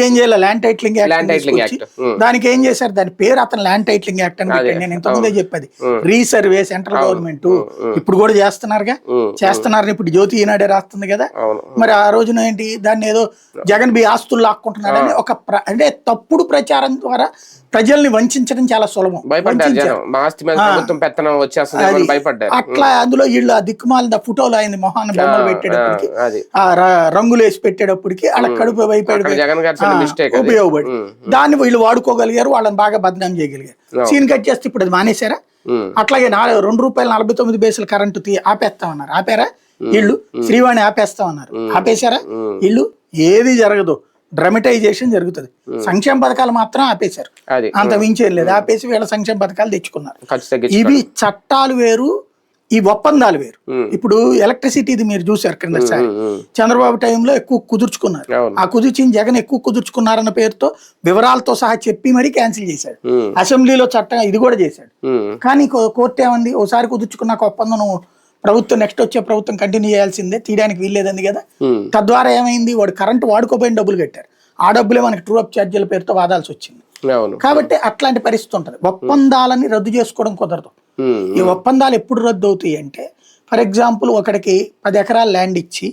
ఏం చేయాలి? Land titling Land act. దానికి ఏం చేశారు? దాని పేరు అతను ల్యాండ్ టైటిలింగ్ యాక్ట్ అని పెట్టాడు. నేను ఇంతకుముందే చెప్పేది. రీసర్వే సెంట్రల్ గవర్నమెంట్ ఇప్పుడు కూడా చేస్తున్నారుగా? ఉమ్. చేస్తున్నారని ఇప్పుడు జ్యోతి ఈనాడే రాస్తుంది కదా? అవును. మరి ఆ రోజున ఏంటి? దాన్ని ఏదో జగన్ బి ఆస్తులు లాక్కుంటున్నాడని ఒక అంటే తప్పుడు ప్రచారం ద్వారా ప్రజల్ని వంచడం చాలా సులభం. అట్లా అందులో వీళ్ళు ఆ దిక్కుమాలిన ఫోటోలు ఆయన మొహాన్ని బొమ్మలు పెట్టేటప్పటికి ఆ, రంగులు వేసి పెట్టేటప్పటికి వాళ్ళ కడుపు జగన్ గారి అది ఉపయోగపడి. దాన్ని వీళ్ళు వాడుకోగలిగారు వాళ్ళని బాగా బదనాం చేయగలిగారు. సీన్ కట్ చేస్తే ఇప్పుడు అది మానేశారా. అట్లాగే నాలుగు రెండు రూపాయలు నలభై తొమ్మిది పైసలు కరెంటు ఆపేస్తామన్నారు ఆపారా? ఇళ్ళు శ్రీవాణి ఆపేస్తామన్నారు ఆపేశారా? ఇళ్ళు ఏది జరగదు. డ్రమటైజేషన్ జరుగుతుంది. సంక్షేమ పథకాలు మాత్రం ఆపేశారు. అంత మించేం లేదు. ఆపేసి వీళ్ళ సంక్షేమ పథకాలు తెచ్చుకున్నారు. ఇవి చట్టాలు వేరు ఈ ఒప్పందాలు వేరు. ఇప్పుడు ఎలక్ట్రిసిటీది మీరు చూసారు ఉమ్. చంద్రబాబు టైంలో ఎక్కువ కుదుర్చుకున్నారు. ఆ కుదిర్చిన జగన్ ఎక్కువ కుదుర్చుకున్నారన్న పేరుతో వివరాలతో సహా చెప్పి మరీ క్యాన్సిల్ చేశాడు. అసెంబ్లీలో చట్టం ఇది కూడా చేశాడు. కానీ కోర్టు ఏమంది? ఓసారి కుదుర్చుకున్నాక ఒప్పందం ప్రభుత్వం నెక్స్ట్ వచ్చే ప్రభుత్వం కంటిన్యూ చేయాల్సిందే తీయడానికి వీల్లేదంది కదా. తద్వారా ఏమైంది? వాడు కరెంటు వాడుకోపోయిన డబ్బులు కట్టారు. ఆ డబ్బులే మనకి ట్రూ అప్ ఛార్జీల పేరుతో వాదాల్సి వచ్చింది. కాబట్టి అట్లాంటి పరిస్థితి ఉంటుంది. ఒప్పందాలని రద్దు చేసుకోవడం కుదరదు. ఈ ఒప్పందాలు ఎప్పుడు రద్దు అవుతాయి అంటే ఫర్ ఎగ్జాంపుల్ ఒకడికి పది ఎకరాల ల్యాండ్ ఇచ్చి.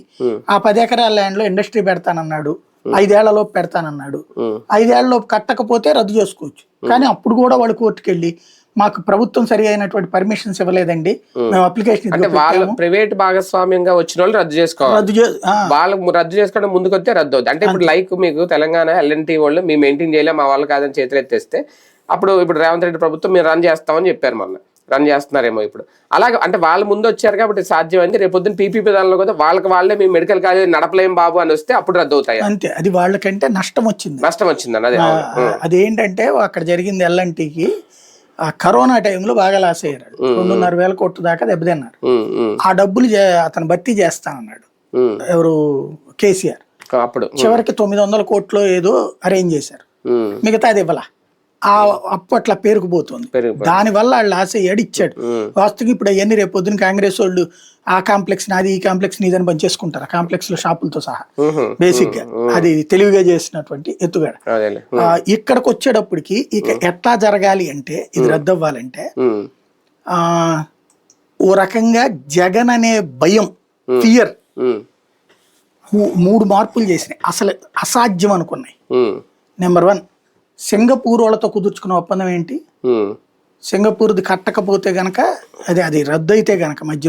ఆ పది ఎకరాల ల్యాండ్లో ఇండస్ట్రీ పెడతానన్నాడు ఐదేళ్ళలోపు పెడతానన్నాడు. ఐదేళ్ళలోపు కట్టకపోతే రద్దు చేసుకోవచ్చు. కానీ అప్పుడు కూడా వాళ్ళు కోర్టుకు వెళ్ళి మాకు ప్రభుత్వం సరి అయినటువంటి పర్మిషన్స్ ఇవ్వలేదండి. మేము అప్లికేషన్ అంటే వాళ్ళ ప్రైవేట్ భాగస్వామ్యంగా వచ్చిన వాళ్ళు రద్దు చేసుకోవాలి. రద్దు వాళ్ళకు రద్దు చేసుకోవడం ముందుకు వస్తే రద్దు అవుతుంది అంటే ఇప్పుడు లైక్ మీకు తెలంగాణ ఎల్ఎన్టీ వాళ్ళు మేము మెయింటైన్ చేయలేం మా వాళ్ళు కాదని చేతులు ఎత్తేస్తే అప్పుడు ఇప్పుడు రేవంత్ రెడ్డి ప్రభుత్వం మీరు రన్ చేస్తామని చెప్పారు మొన్న. రన్ చేస్తున్నారేమో ఇప్పుడు. అలాగే అంటే వాళ్ళు ముందు వచ్చారు కాబట్టి సాధ్యమైంది. రేపు పొద్దున్న పీపీపీ దానిలో కూడా వాళ్ళకి వాళ్ళే మేము మెడికల్ కాలేజ్ నడపలేం బాబు అని వస్తే అప్పుడు రద్దు అవుతాయి అంతే. అది వాళ్ళకంటే నష్టం వచ్చింది. నష్టం వచ్చిందని అదే. అదేంటంటే అక్కడ జరిగింది ఎల్ఎన్టీకి ఆ కరోనా టైంలో బాగా లాస్ అయ్యారు రెండున్నర వేల కోట్ల దాకా దెబ్బతిన్నారు. ఆ డబ్బులు అతను భర్తీ చేస్తానన్నాడు. ఉమ్. ఎవరు? కేసీఆర్. అప్పుడు. చివరికి తొమ్మిది వందల కోట్లు ఏదో అరేంజ్ చేశారు. ఉమ్, మిగతాది ఇవ్వాల? ఆ అప్పు అట్లా పేరుకుపోతుంది. దానివల్ల వాళ్ళు ఆశ ఉమ్, వాస్తవం ఇప్పుడు అవన్నీ రేపు పొద్దున కాంగ్రెస్ వాళ్ళు ఆ కాంప్లెక్స్ నాది ఈ కాంప్లెక్స్ నీదని పనిచేసుకుంటారు. ఆ కాంప్లెక్స్లో షాపులతో సహా. బేసిక్గా అది తెలివిగా చేసినటువంటి ఎత్తుగడ. ఇక్కడికి వచ్చేటప్పటికి ఇక ఎట్లా జరగాలి అంటే ఇది రద్దు అవ్వాలంటే ఆ ఓ రకంగా జగన్ అనే భయం ఫియర్ మూడు మార్పులు చేసినాయి. అసలు అసాధ్యం అనుకున్నాయి. నెంబర్ వన్ సింగపూర్ వాళ్ళతో కుదుర్చుకున్న ఒప్పందం ఏంటి. సింగపూర్ది కట్టకపోతే గనక అది అది రద్దు అయితే గనక మధ్య